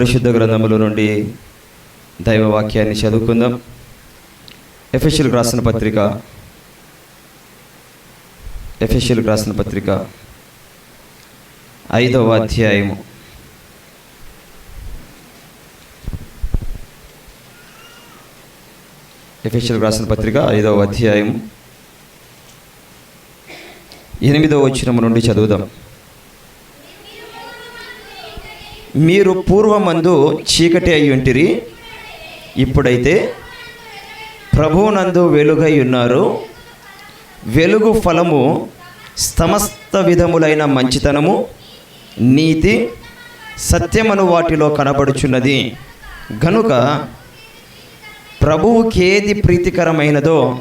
పరిశుద్ధ గ్రంథముల నుండి దైవ వాక్యాన్ని చదువుకుందాం. ఎఫెషియల్కి రాసిన పత్రిక. ఎఫెషియల్కి రాసిన పత్రిక. ఐదవ అధ్యాయము. ఎఫెషియల్కి రాసిన పత్రిక ఐదవ అధ్యాయము. ఎనిమిదవ వచ్చినము నుండి చదువుదాం. మీరు పూర్వమందు చీకటి అయి ఉంటిరి. ఇప్పుడైతే ప్రభువునందు వెలుగై ఉన్నారు. వెలుగు ఫలము సమస్త విధములైన మంచితనము నీతి సత్యమను వాటిలో కనబడుచున్నది. గనుక ప్రభువుకి ఏది ప్రీతికరమైనదో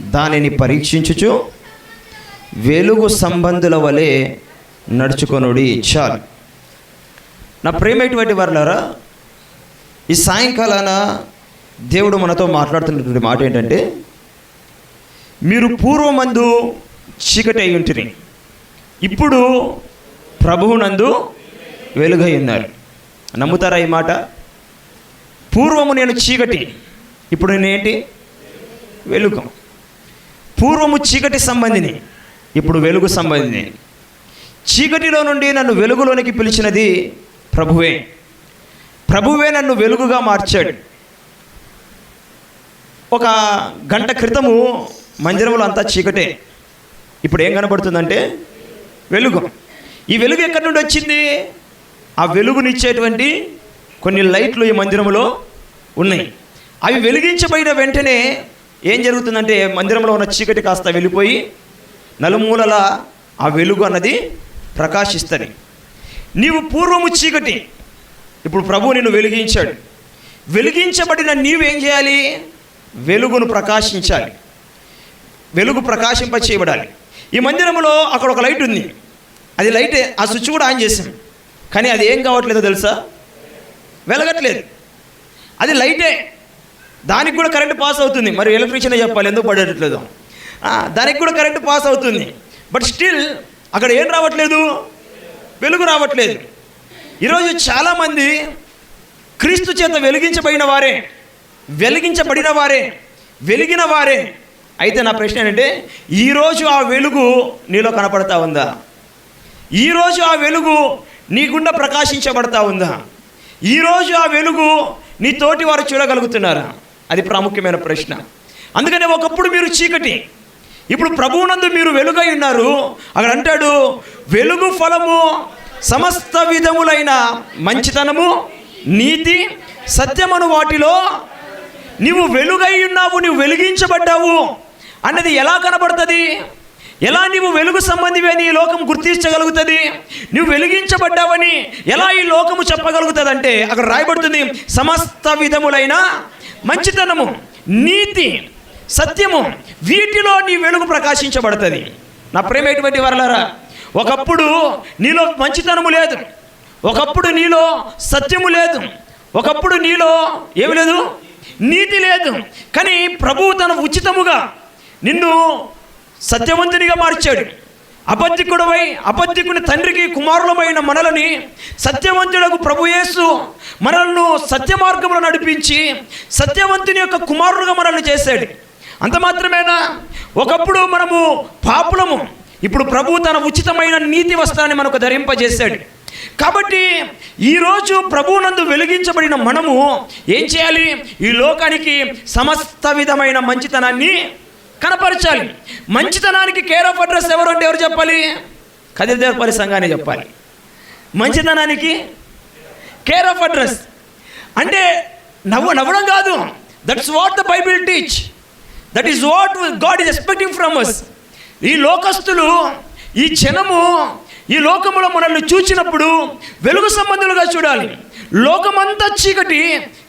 దానిని పరీక్షించుచు వెలుగు సంబంధుల వలె నడుచుకొనుడి చాలు. నా ప్రేమైనటువంటి వారులారా? ఈ సాయంకాలాన దేవుడు మనతో మాట్లాడుతున్నటువంటి మాట ఏంటంటే మీరు పూర్వమందు చీకటి అయి ఉంటుంది ఇప్పుడు ప్రభువునందు వెలుగై ఉన్నారు నమ్ముతారా ఈ మాట? పూర్వము నేను చీకటి ఇప్పుడు నేను ఏంటి? వెలుగు. పూర్వము చీకటి సంబంధిని ఇప్పుడు వెలుగు సంబంధిని. చీకటిలో నుండి నన్ను వెలుగులోనికి పిలిచినది ప్రభువే. ప్రభువే నన్ను వెలుగుగా మార్చాడు. ఒక గంట క్రితము మందిరంలో అంతా చీకటే. ఇప్పుడు ఏం కనబడుతుందంటే వెలుగు. ఈ వెలుగు ఎక్కడి నుండి వచ్చింది? ఆ వెలుగునిచ్చేటువంటి కొన్ని లైట్లు ఈ మందిరంలో ఉన్నాయి. అవి వెలిగించబడిన వెంటనే ఏం జరుగుతుందంటే మందిరంలో ఉన్న చీకటి కాస్త వెళ్ళిపోయి నలుమూలల ఆ వెలుగు అన్నది ప్రకాశిస్తుంది. నీవు పూర్వము చీకటి. ఇప్పుడు ప్రభు నిన్ను వెలిగించాడు. వెలిగించబడిన నీవేం చేయాలి? వెలుగును ప్రకాశించాలి. వెలుగు ప్రకాశింప చేయబడాలి ఈ మందిరంలో అక్కడ ఒక లైట్ ఉంది. అది లైటే ఆ స్విచ్ కూడా ఆన్ చేసాం కానీ అది ఏం కావట్లేదో తెలుసా? వెలగట్లేదు. అది లైటే. దానికి కూడా కరెంట్ పాస్ అవుతుంది. మరి ఎలక్ట్రీషియన్ చెప్పాలి ఎందుకు పడేటట్లేదు దానికి కూడా కరెంట్ పాస్ అవుతుంది. బట్ స్టిల్ అక్కడ ఏం రావట్లేదు? వెలుగు రావట్లేదు. ఈరోజు చాలామంది క్రీస్తు చేత వెలిగించబడిన వారే వెలిగించబడిన వారే వెలిగిన వారే. అయితే నా ప్రశ్న ఏంటంటే ఈరోజు ఆ వెలుగు నీలో కనపడతా ఉందా? ఈరోజు ఆ వెలుగు నీగుండా ప్రకాశించబడతా ఉందా? ఈరోజు ఆ వెలుగు నీ తోటి వారు చూడగలుగుతున్నారా? అది ప్రాముఖ్యమైన ప్రశ్న. అందుకనే ఒకప్పుడు మీరు చీకటి ఇప్పుడు ప్రభువునందు మీరు వెలుగై ఉన్నారు. అక్కడ అంటాడు వెలుగు ఫలము సమస్త విధములైన మంచితనము నీతి సత్యమను వాటిలో నీవు వెలుగై ఉన్నావు నువ్వు వెలిగించబడ్డావు. అన్నది ఎలా కనబడుతుంది? ఎలా నీవు వెలుగు సంబంధివే నీ లోకం గుర్తించగలుగుతుంది? నువ్వు వెలిగించబడ్డావని ఎలా ఈ లోకము చెప్పగలుగుతుంది అంటే అక్కడ రాయబడుతుంది సమస్త విధములైన మంచితనము నీతి సత్యము వీటిలో నీ వెలుగు ప్రకాశించబడుతుంది. నా ప్రేమ ఎటువంటి వరలరా ఒకప్పుడు నీలో మంచితనము లేదు. ఒకప్పుడు నీలో సత్యము లేదు. ఒకప్పుడు నీలో ఏమి లేదు? నీతి లేదు. కానీ ప్రభువు తన ఉచితముగా నిన్ను సత్యవంతునిగా మార్చాడు. అబద్ధికుడవై అబద్ధికుని తండ్రికి కుమారులమైన మనలని సత్యవంతులకు ప్రభుయేసు మనలను సత్య మార్గంలో నడిపించి సత్యవంతుని యొక్క కుమారుడుగా మనల్ని చేశాడు. అంత మాత్రమేనా? ఒకప్పుడు మనము పాపులము. ఇప్పుడు ప్రభు తన ఉచితమైన నీతి వస్త్రాన్ని మనకు ధరింపజేశాడు. కాబట్టి ఈరోజు ప్రభువునందు వెలిగించబడిన మనము ఏం చేయాలి? ఈ లోకానికి సమస్త విధమైన మంచితనాన్ని కనపరచాలి. మంచితనానికి కేర్ ఆఫ్ అడ్రస్ ఎవరు అంటే ఎవరు చెప్పాలి? కదిరిదేవపల్లి సంఘాన్ని చెప్పాలి. మంచితనానికి కేర్ ఆఫ్ అడ్రస్ అంటే నవ్వు నవ్వడం కాదు. That's what the Bible teach that is what God is expecting from us ఈ లోకస్తులు ఈ క్షణము ఈ లోకములో మనల్ని చూచినప్పుడు వెలుగు సంబంధులుగా చూడాలి. లోకమంతా చీకటి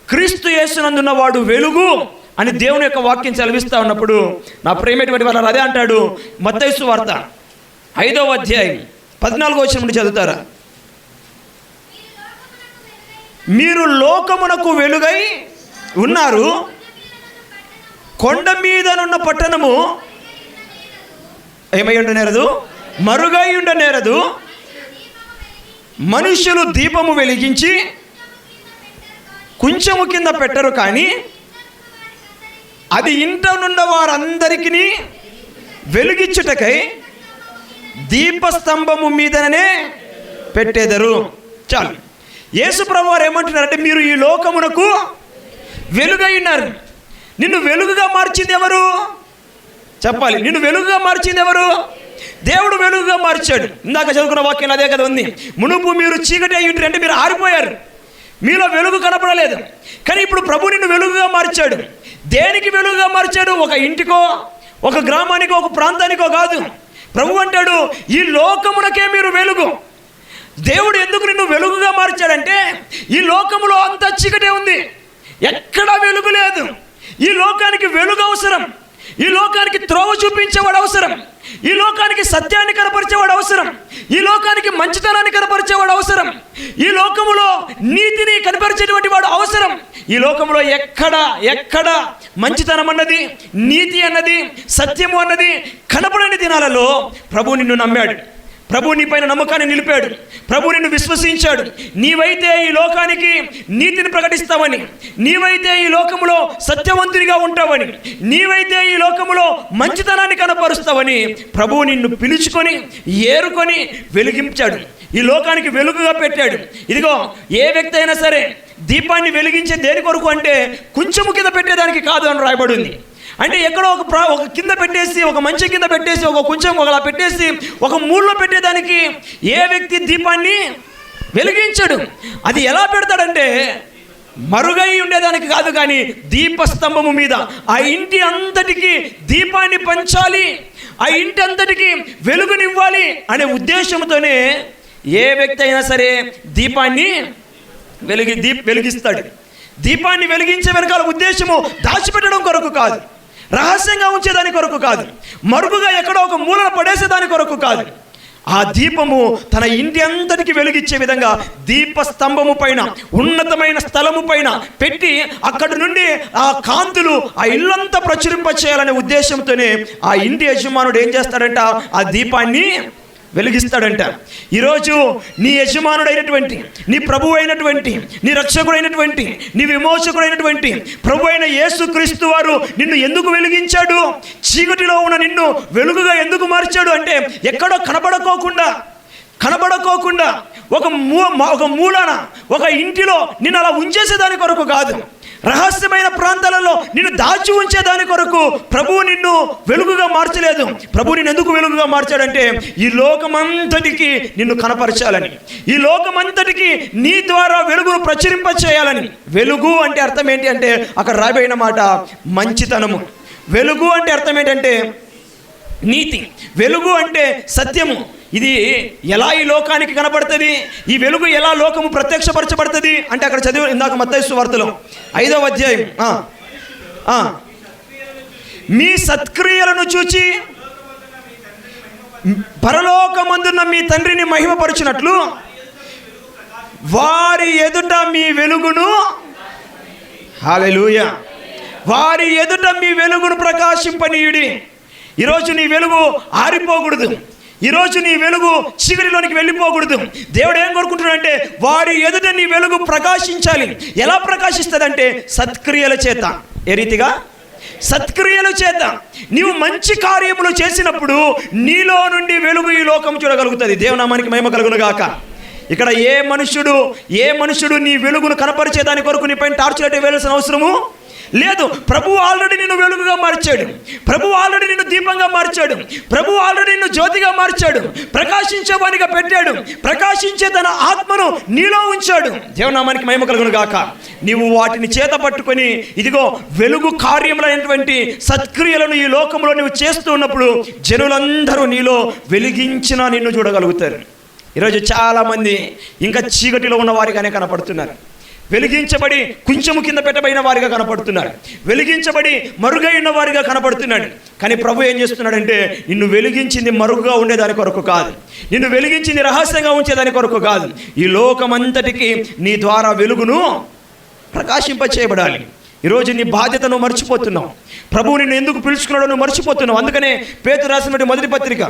క్రీస్తు యేసునందున్న వాడు వెలుగు అని దేవుని యొక్క వాక్యం చదివిస్తా ఉన్నప్పుడు నా ప్రేమటువంటి వాళ్ళు అదే అంటాడు. మత్తైసు వార్త ఐదవ అధ్యాయం పద్నాలుగో వచ్చిన నుండి చదువుతారా? మీరు లోకమునకు వెలుగై ఉన్నారు. కొండ మీదనున్న పట్టణము ఏమై ఉండనేరదు మరుగై ఉండనేరదు మనుషులు దీపము వెలిగించి కొంచెము కింద పెట్టరు కానీ అది ఇంటనున్న వారందరికీ వెలిగించుటకై దీపస్తంభము మీదనే పెట్టేదరు. చాలు. యేసు ప్రభు వారు ఏమంటున్నారంటే మీరు ఈ లోకమునకు వెలుగై ఉన్నారు. నిన్ను వెలుగుగా మార్చింది ఎవరు చెప్పాలి. నిన్ను వెలుగుగా మార్చింది ఎవరు దేవుడు వెలుగుగా మార్చాడు. ఇందాక చదువుకున్న వాక్యం అదే కదా ఉంది. మునుపు మీరు చీకటి అయి అంటే మీరు ఆరిపోయారు. మీలో వెలుగు కనపడలేదు. కానీ ఇప్పుడు ప్రభు నిన్ను వెలుగుగా మార్చాడు. దేనికి వెలుగుగా మార్చాడు? ఒక ఇంటికో ఒక గ్రామానికో ఒక ప్రాంతానికో కాదు. ప్రభు అంటాడు ఈ లోకమునకే మీరు వెలుగు. దేవుడు ఎందుకు నిన్ను వెలుగుగా మార్చాడంటే ఈ లోకములో అంత చీకటే ఉంది. ఎక్కడా వెలుగు లేదు. ఈ లోకానికి వెలుగు అవసరం. ఈ లోకానికి త్రోవ చూపించేవాడు అవసరం. ఈ లోకానికి సత్యాన్ని కనపరిచేవాడు అవసరం. ఈ లోకానికి మంచితనాన్ని కనపరిచేవాడు అవసరం. ఈ లోకములో నీతిని కనపరిచేటువంటి వాడు అవసరం. ఈ లోకంలో ఎక్కడ ఎక్కడ మంచితనం అన్నది నీతి అన్నది సత్యము అన్నది కనపడని దినాలలో ప్రభు నిన్ను నమ్మాడు. ప్రభు నీ పైన నమ్మకాన్ని నిలిపాడు. ప్రభు నిన్ను విశ్వసించాడు. నీవైతే ఈ లోకానికి నీతిని ప్రకటిస్తావని నీవైతే ఈ లోకములో సత్యవంతునిగా ఉంటావని నీవైతే ఈ లోకములో మంచితనాన్ని కనపరుస్తావని ప్రభు నిన్ను పిలుచుకొని ఏరుకొని వెలిగించాడు. ఈ లోకానికి వెలుగుగా పెట్టాడు. ఇదిగో ఏ వ్యక్తి అయినా సరే దీపాన్ని వెలిగించే దేని కొరకు అంటే కొంచెము కింద పెట్టేదానికి కాదు అని రాయబడింది. అంటే ఎక్కడో ఒక ప్రా ఒక కింద పెట్టేసి ఒక మంచి కింద పెట్టేసి ఒక కొంచెం ఒకలా పెట్టేసి ఒక మూడులో పెట్టేదానికి ఏ వ్యక్తి దీపాన్ని వెలిగించడు. అది ఎలా పెడతాడంటే మరుగై ఉండేదానికి కాదు కానీ దీపస్తంభము మీద ఆ ఇంటి అంతటికి దీపాన్ని పంచాలి ఆ ఇంటి అంతటికి వెలుగునివ్వాలి అనే ఉద్దేశంతోనే ఏ వ్యక్తి అయినా సరే దీపాన్ని వెలిగి దీప్ వెలిగిస్తాడు. దీపాన్ని వెలిగించే వెనకాల ఉద్దేశము దాచిపెట్టడం కొరకు కాదు. రహస్యంగా ఉంచేదాని కొరకు కాదు. మరుగుగా ఎక్కడో ఒక మూలన పడేసేదాని కొరకు కాదు. ఆ దీపము తన ఇంటి అంతటికి వెలుగిచ్చే విధంగా దీప స్తంభము పైన ఉన్నతమైన స్థలము పైన పెట్టి అక్కడి నుండి ఆ కాంతులు ఆ ఇల్లంతా ప్రచురింప చేయాలనే ఉద్దేశంతోనే ఆ ఇంటి యజమానుడు ఏం చేస్తాడంట? ఆ దీపాన్ని వెలిగిస్తాడంట. ఈరోజు నీ యజమానుడైనటువంటి నీ ప్రభు అయినటువంటి నీ రక్షకుడైనటువంటి నీ విమోచకుడైనటువంటి ప్రభు అయిన యేసుక్రీస్తు వారు నిన్ను ఎందుకు వెలిగించాడు? చీకటిలో ఉన్న నిన్ను వెలుగుగా ఎందుకు మార్చాడు? అంటే ఎక్కడో కనబడకోకుండా కనబడకోకుండా ఒక మూ ఒక మూలన ఒక ఇంటిలో నిన్ను అలా ఉంచేసేదాని కొరకు కాదు. రహస్యమైన ప్రాంతాలలో నిన్ను దాచి ఉంచే దాని కొరకు ప్రభువు నిన్ను వెలుగుగా మార్చలేదు. ప్రభు నిన్ను ఎందుకు వెలుగుగా మార్చాడంటే ఈ లోకమంతటికి నిన్ను కనపరచాలని ఈ లోకమంతటికి నీ ద్వారా వెలుగును ప్రచురింప చేయాలని వెలుగు అంటే అర్థం ఏంటి అంటే అక్కడ రాబోయిన మాట మంచితనము. వెలుగు అంటే అర్థం ఏంటంటే నీతి. వెలుగు అంటే సత్యము. ఇది ఎలా ఈ లోకానికి కనపడుతుంది ఈ వెలుగు ఎలా లోకము ప్రత్యక్షపరచబడుతుంది? అంటే అక్కడ చదివి ఇందాక మత్తైసు వార్తలో. ఐదవ అధ్యాయం. మీ సత్క్రియలను చూచి పరలోకమందున్న మీ తండ్రిని మహిమపరచినట్లు వారి ఎదుట మీ వెలుగును హాలెలూయ. వారి ఎదుట మీ వెలుగును ప్రకాశింపనీయుడి. ఈరోజు నీ వెలుగు ఆరిపోకూడదు. ఈరోజు నీ వెలుగు చివరిలోనికి వెళ్ళిపోకూడదు. దేవుడు ఏం కోరుకుంటున్నాడంటే వారి ఎదుట నీ వెలుగు ప్రకాశించాలి. ఎలా ప్రకాశిస్తుందంటే సత్క్రియల చేత. ఏ రీతిగా? సత్క్రియల చేత. నీవు మంచి కార్యములు చేసినప్పుడు నీలో నుండి వెలుగు ఈ లోకం చూడగలుగుతుంది. దేవునామానికి మహిమ కలుగునుగాక. ఇక్కడ ఏ మనుషుడు ఏ మనుషుడు నీ వెలుగును కనపరిచేదాని కొరకు నీ పైన టార్చ్ లైట్ వేయాల్సిన అవసరము లేదు ప్రభు ఆల్రెడీ నిన్ను వెలుగుగా మార్చాడు. ప్రభు ఆల్రెడీ నిన్ను దీపంగా మార్చాడు. ప్రభు ఆల్రెడీ నిన్ను జ్యోతిగా మార్చాడు. ప్రకాశించేవానిగా పెట్టాడు. ప్రకాశించే తన ఆత్మను నీలో ఉంచాడు. దేవనామానికి మహిమ కలుగును గాక. నీవు వాటిని చేత పట్టుకొని ఇదిగో వెలుగు కార్యములైనటువంటి సత్క్రియలను ఈ లోకంలో నువ్వు చేస్తూ ఉన్నప్పుడు జనులందరూ నీలో వెలిగించిన నిన్ను చూడగలుగుతారు. ఈరోజు చాలామంది ఇంకా చీకటిలో ఉన్న వారిగానే కనపడుతున్నారు. వెలిగించబడి కుంచెము కింద పెట్టబడిన వారిగా కనపడుతున్నాడు. వెలిగించబడి మరుగైన వారిగా కనపడుతున్నాడు. కానీ ప్రభు ఏం చేస్తున్నాడంటే నిన్ను వెలిగించింది మరుగుగా ఉండేదాని కొరకు కాదు. నిన్ను వెలిగించింది రహస్యంగా ఉంచేదాని కొరకు కాదు. ఈ లోకమంతటికి నీ ద్వారా వెలుగును ప్రకాశింప చేయబడాలి ఈరోజు నీ బాధ్యతను మర్చిపోతున్నావు ప్రభువు నిన్ను ఎందుకు పిలుచుకున్నాడో నువ్వు మర్చిపోతున్నావు. అందుకనే పేతు రాసినటువంటి మొదటి పత్రిక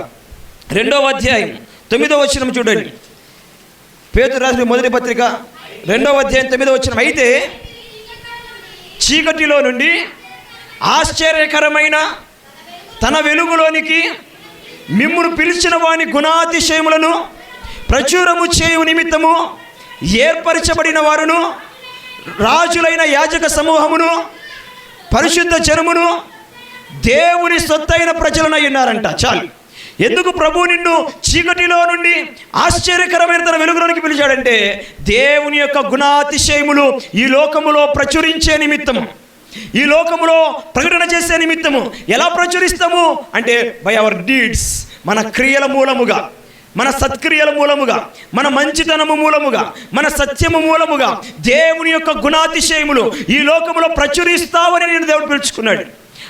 రెండవ అధ్యాయం తొమ్మిదవ వచ్చిన చూడండి. పేతు రాసిన మొదటి పత్రిక రెండవ అధ్యాయం తొమ్మిదో వచ్చిన అయితే చీకటిలో నుండి ఆశ్చర్యకరమైన తన వెలుగులోనికి మిమ్మును పిలిచిన వాని గుణాతిశయములను ప్రచురము చేయు నిమిత్తము ఏర్పరచబడిన వారును రాజులైన యాజక సమూహమును పరిశుద్ధ జనమును దేవుని సొత్తైన ప్రజలనై ఉన్నారంట. చాలు. ఎందుకు ప్రభు నిన్ను చీకటిలో నుండి ఆశ్చర్యకరమైన తన వెలుగులోనికి పిలిచాడంటే దేవుని యొక్క గుణాతిశయములు ఈ లోకములో ప్రచురించే నిమిత్తము. ఈ లోకములో ప్రకటన చేసే నిమిత్తము. ఎలా ప్రచురిస్తాము? అంటే బై అవర్ డీడ్స్ మన క్రియల మూలముగా మన సత్క్రియల మూలముగా మన మంచితనము మూలముగా మన సత్యము మూలముగా దేవుని యొక్క గుణాతిశయములు ఈ లోకములో ప్రచురిస్తావని నేను దేవుడు పిలుచుకున్నాడు.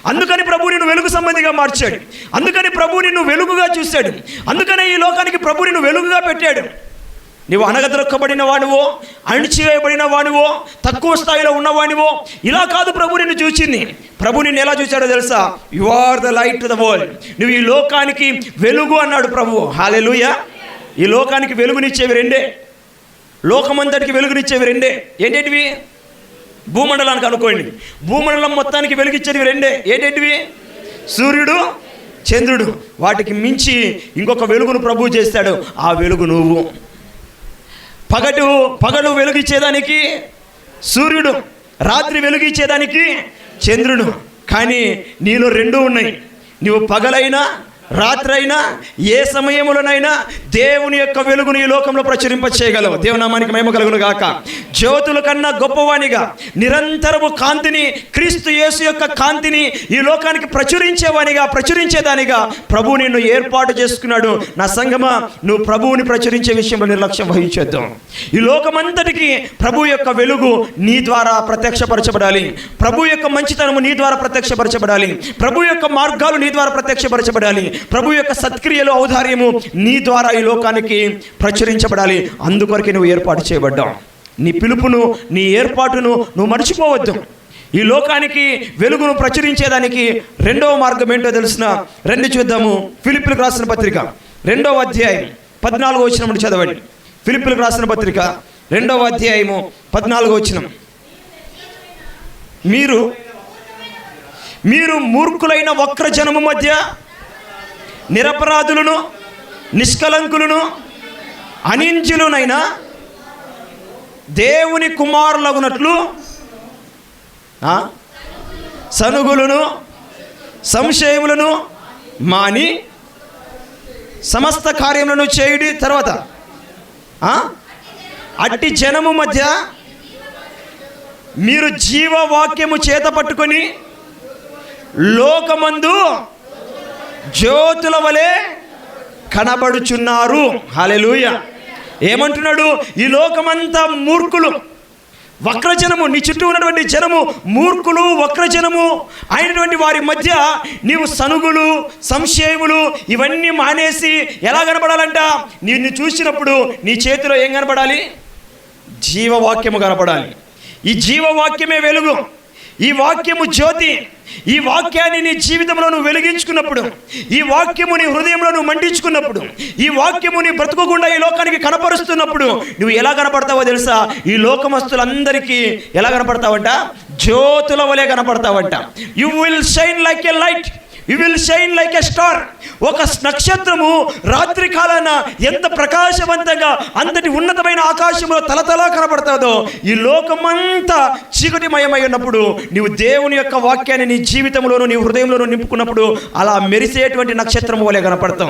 అందుకని ప్రభు నిన్ను వెలుగు సంబంధిగా మార్చాడు. అందుకని ప్రభు నిన్ను వెలుగుగా చూశాడు. అందుకనే ఈ లోకానికి ప్రభు నిన్ను వెలుగుగా పెట్టాడు. నీవు అనగదొక్కబడిన వాడివో అణిచివేయబడిన వాడివో తక్కువ స్థాయిలో ఉన్నవాడివో ఇలా కాదు ప్రభు నిన్ను చూచింది. ప్రభు నిన్ను ఎలా చూశాడో తెలుసా? You are the light the world నువ్వు ఈ లోకానికి వెలుగు అన్నాడు ప్రభు హాలెలుయ ఈ లోకానికి వెలుగునిచ్చేవి రెండే. లోకమంతటికి వెలుగునిచ్చేవి రెండే. ఏంటేంటివి? భూమండలానికి అనుకోండి. భూమండలం మొత్తానికి వెలుగిచ్చేవి రెండే. ఏంటేంటివి? సూర్యుడు చంద్రుడు. వాటికి మించి ఇంకొక వెలుగును ప్రభు చేస్తాడు. ఆ వెలుగు నువ్వు. పగటు పగలు వెలుగిచ్చేదానికి సూర్యుడు. రాత్రి వెలుగిచ్చేదానికి చంద్రుడు. కానీ నీలో రెండు ఉన్నాయి. నువ్వు పగలైనా రాత్రైనా ఏ సమయములనైనా దేవుని యొక్క వెలుగుని ఈ లోకంలో ప్రచురింప చేయగలవు. దేవునామానికి మేము కలుగును గాక. జ్యోతుల కన్నా గొప్పవాణిగా నిరంతరము కాంతిని క్రీస్తు యేసు యొక్క కాంతిని ఈ లోకానికి ప్రచురించేవానిగా ప్రచురించేదానిగా ప్రభు నిన్ను ఏర్పాటు చేసుకున్నాడు. నా సంగమా నువ్వు ప్రభువుని ప్రచురించే విషయంలో నిర్లక్ష్యం వహించొద్దు. ఈ లోకమంతటికి ప్రభు యొక్క వెలుగు నీ ద్వారా ప్రత్యక్షపరచబడాలి. ప్రభు యొక్క మంచితనము నీ ద్వారా ప్రత్యక్షపరచబడాలి. ప్రభు యొక్క మార్గాలు నీ ద్వారా ప్రత్యక్షపరచబడాలి. ప్రభు యొక్క సత్క్రియలు ఔదార్యము నీ ద్వారా ఈ లోకానికి ప్రచురించబడాలి. అందుకొరకే నువ్వు ఏర్పాటు చేయబడ్డావు. నీ పిలుపును నీ ఏర్పాటును నువ్వు మర్చిపోవద్దు. ఈ లోకానికి వెలుగును ప్రచురించేదానికి రెండవ మార్గం ఏంటో తెలిసిన రెండు చూద్దాము. ఫిలిపిలకు రాసిన పత్రిక రెండవ అధ్యాయం పద్నాలుగో వచ్చిన చదవండి. ఫిలిపిలకు రాసిన పత్రిక రెండవ అధ్యాయము పద్నాలుగో వచ్చిన మీరు మీరు మూర్ఖులైన వక్ర జనము మధ్య నిరపరాధులను నిష్కలంకులను అనింజులునైనా దేవుని కుమారులగునట్లు సనుగులను సంశయములను మాని సమస్త కార్యములను చేయుడి తర్వాత అట్టి జనము మధ్య మీరు జీవవాక్యము చేత పట్టుకొని లోకమందు జ్యోతుల వలె కనబడుచున్నారు. హల్లెలూయ. ఏమంటున్నాడు? ఈ లోకమంతా మూర్ఖులు. వక్రజనము నీ చుట్టూ ఉన్నటువంటి జనము మూర్ఖులు వక్రజనము. అయినటువంటి వారి మధ్య నీవు సనుగులు సంశయములు ఇవన్నీ మానేసి ఎలా కనపడాలంట నిన్ను చూసినప్పుడు నీ చేతిలో ఏం కనపడాలి జీవవాక్యము కనపడాలి ఈ జీవవాక్యమే వెలుగు. ఈ వాక్యము జ్యోతి. ఈ వాక్యాన్ని నీ జీవితంలో నువ్వు వెలిగించుకున్నప్పుడు ఈ వాక్యము నీ హృదయంలో నువ్వు మండించుకున్నప్పుడు ఈ వాక్యము నీ బ్రతుకోకుండా ఈ లోకానికి కనపరుస్తున్నప్పుడు నువ్వు ఎలా కనపడతావో తెలుసా? ఈ లోకమస్తులందరికీ ఎలా కనపడతావంట? జ్యోతుల వలె కనపడతావంట. You will shine like a light you will shine like a star ఒక నక్షత్రము రాత్రి కాలాన ఎంత ప్రకాశవంతంగా అంతటి ఉన్నతమైన ఆకాశంలో తలతలా కనబడుతుందో ఈ లోకమంతా చీకటిమయమై ఉన్నప్పుడు నీవు దేవుని యొక్క వాక్యాన్ని నీ జీవితంలోను నీ హృదయంలోనూ నింపుకున్నప్పుడు అలా మెరిసేటువంటి నక్షత్రం వలె కనపడతాం.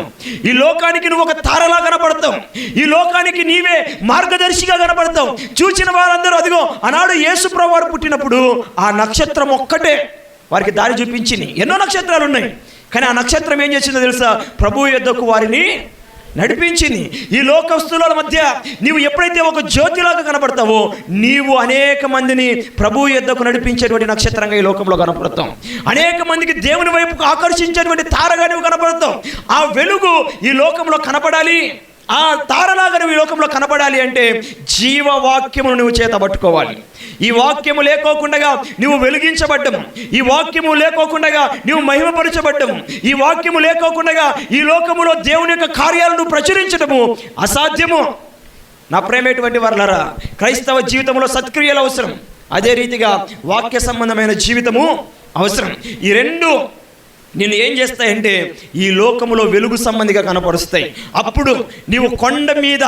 ఈ లోకానికి నువ్వు ఒక తారలా కనపడతావు ఈ లోకానికి నీవే మార్గదర్శిగా కనపడతావు చూచిన వారందరూ అదిగో ఆనాడు యేసుప్రభు పుట్టినప్పుడు ఆ నక్షత్రం ఒక్కటే. వారికి దారి చూపించింది. ఎన్నో నక్షత్రాలు ఉన్నాయి కానీ ఆ నక్షత్రం ఏం చేసిందో తెలుసా? ప్రభు యొద్దకు వారిని నడిపించింది. ఈ లోకస్తుల మధ్య నీవు ఎప్పుడైతే ఒక జ్యోతిలాగా కనపడతావో నీవు అనేక మందిని ప్రభు యొద్దకు నడిపించేటువంటి నక్షత్రంగా ఈ లోకంలో కనపడతాం అనేక మందికి దేవుని వైపుకు ఆకర్షించేటువంటి తారగా నువ్వు కనపడతావు. ఆ వెలుగు ఈ లోకంలో కనపడాలి. ఆ తారలాగా నువ్వు ఈ లోకంలో కనపడాలి అంటే జీవవాక్యమును నువ్వు చేత పట్టుకోవాలి. ఈ వాక్యము లేకోకుండా నువ్వు వెలిగించబడ్డము ఈ వాక్యము లేకోకుండా నువ్వు మహిమపరచబడ్డము ఈ వాక్యము లేకోకుండా ఈ లోకములో దేవుని యొక్క కార్యాలను ప్రచురించడము అసాధ్యము. నా ప్రేమేటువంటి వర్లరా క్రైస్తవ జీవితంలో సత్క్రియలు అవసరం. అదే రీతిగా వాక్య సంబంధమైన జీవితము అవసరం. ఈ రెండు నిన్ను ఏం చేస్తాయంటే ఈ లోకములో వెలుగు సంబంధిగా కనపరుస్తాయి. అప్పుడు నీవు కొండ మీద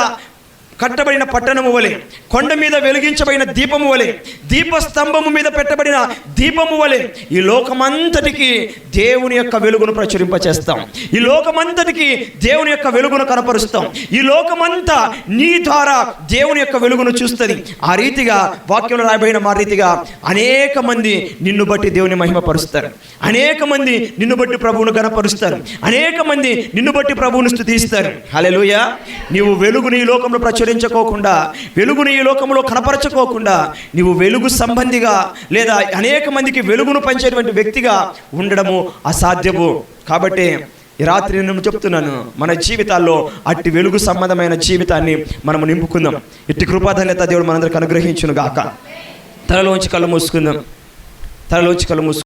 కట్టబడిన పట్టణము వలె కొండ మీద వెలిగించబడిన దీపము వలె దీపస్తంభము మీద పెట్టబడిన దీపము వలె ఈ లోకమంతటికి దేవుని యొక్క వెలుగును ప్రచురింపచేస్తాం. ఈ లోకమంతటికి దేవుని యొక్క వెలుగును కనపరుస్తాం. ఈ లోకమంతా నీ ద్వారా దేవుని యొక్క వెలుగును చూస్తుంది. ఆ రీతిగా వాక్యంలో రాయబడిన మా రీతిగా అనేక మంది నిన్ను బట్టి దేవుని మహిమపరుస్తారు అనేక మంది నిన్ను బట్టి ప్రభువును గణపరుస్తారు అనేక మంది నిన్ను బట్టి ప్రభువును స్థుతిస్తారు హల్లెలూయ. నీవు వెలుగుని ఈ లోకంలో ప్రచురి ప్రచురించుకోకుండా వెలుగుని ఈ లోకంలో కనపరచుకోకుండా నీవు వెలుగు సంబంధిగా లేదా అనేక మందికి వెలుగును పంచేటువంటి వ్యక్తిగా ఉండడము అసాధ్యము. కాబట్టి ఈ రాత్రి నేను చెప్తున్నాను మన జీవితాల్లో అట్టి వెలుగు సంబంధమైన జీవితాన్ని మనం నింపుకుందాం. ఇట్టి కృపాధన్యత దేవుడు మనందరికి అనుగ్రహించును గాక తలలోంచి కళ్ళు మూసుకుందాం. తలలోంచి కళ్ళు మూసుకుందాం